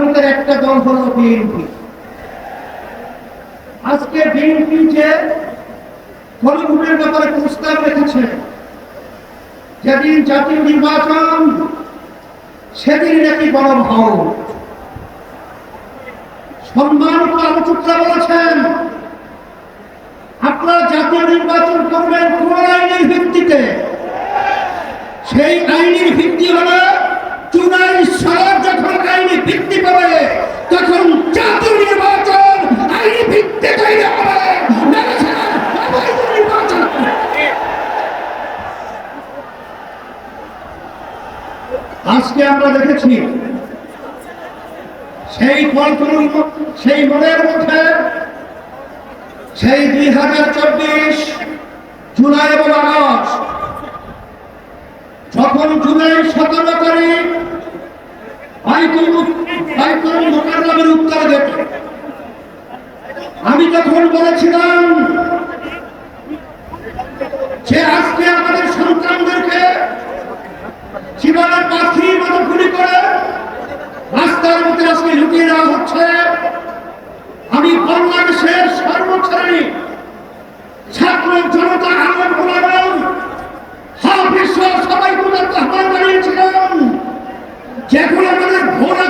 ভিতরে একটা দল হল বিএনপি। আজকে বিএনপি যে গণভোটের ব্যাপারে প্রস্তাব রেখেছে, যেদিন জাতীয় নির্বাচন, সেদিন নাকি বড় ভাও সম্মানিত আলোচকরা বলেছেন, আপনারা জাতীয় নির্বাচন করবেন কোন আইনের ভিত্তিতে। সেই আইনের ভিত্তি হলো চুনাই সরব যখন আইনি ভিত্তি তখন জাতীয় নির্বাচন ভিত্তি তৈরি হবে। আজকে আমরা দেখেছি সেই সেই মনের মধ্যে সেই দুই হাজার চব্বিশ জুলাই এবং আগস্ট, যখন জুলাই সতেরো আমি তখন বলেছিলাম যে আজকে আমাদের সন্তানদেরকে জীবনের পাখি মতো গুলি করে রাস্তার মধ্যে আজকে লুকিয়ে দেওয়া হচ্ছে, আমি বাংলাদেশের সর্বশ্রেণী ছাত্র জনতা আন্দোলন বলাবেন হাফিজ সবাই পর্যন্ত আহ্বান জানিয়েছিলাম যেগুলো আমাদের ঘোরা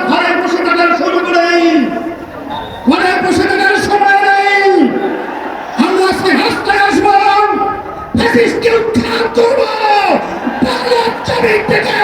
দেখতে চাই